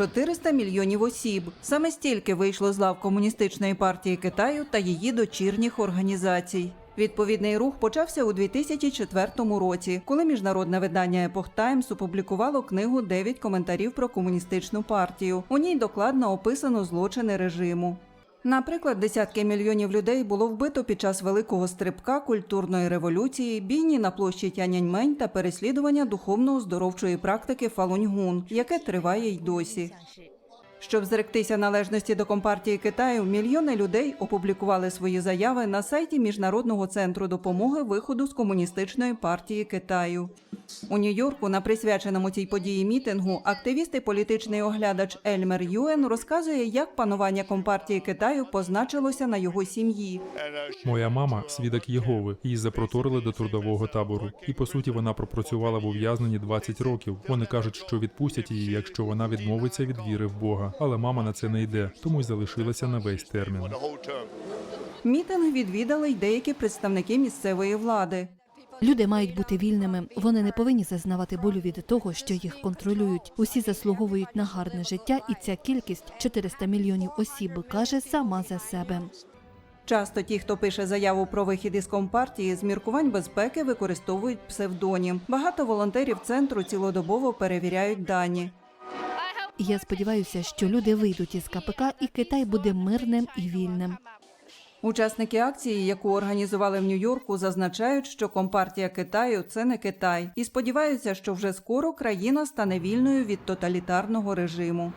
400 мільйонів осіб. Саме стільки вийшло з лав комуністичної партії Китаю та її дочірніх організацій. Відповідний рух почався у 2004 році, коли міжнародне видання Епох Таймс опублікувало книгу «9 коментарів про комуністичну партію. У ній докладно описано злочини режиму. Наприклад, десятки мільйонів людей було вбито під час великого стрибка культурної революції, бійні на площі Тяньаньмень та переслідування духовно-оздоровчої практики Фалуньгун, яке триває й досі. Щоб зректися належності до компартії Китаю, мільйони людей опублікували свої заяви на сайті Міжнародного центру допомоги виходу з комуністичної партії Китаю. У Нью-Йорку на присвяченому цій події мітингу активіст і політичний оглядач Ельмер Юен розказує, як панування компартії Китаю позначилося на його сім'ї. Моя мама свідок Єгови. Її запроторили до трудового табору. І по суті вона пропрацювала в ув'язненні 20 років. Вони кажуть, що відпустять її, якщо вона відмовиться від віри в Бога. Але мама на це не йде, тому й залишилася на весь термін. Мітинг відвідали й деякі представники місцевої влади. Люди мають бути вільними. Вони не повинні зазнавати болю від того, що їх контролюють. Усі заслуговують на гарне життя, і ця кількість 400 мільйонів осіб каже сама за себе. Часто ті, хто пише заяву про вихід із компартії, з міркувань безпеки використовують псевдонім. Багато волонтерів центру цілодобово перевіряють дані. Я сподіваюся, що люди вийдуть із КПК, і Китай буде мирним і вільним. Учасники акції, яку організували в Нью-Йорку, зазначають, що компартія Китаю це не Китай, і сподіваються, що вже скоро країна стане вільною від тоталітарного режиму.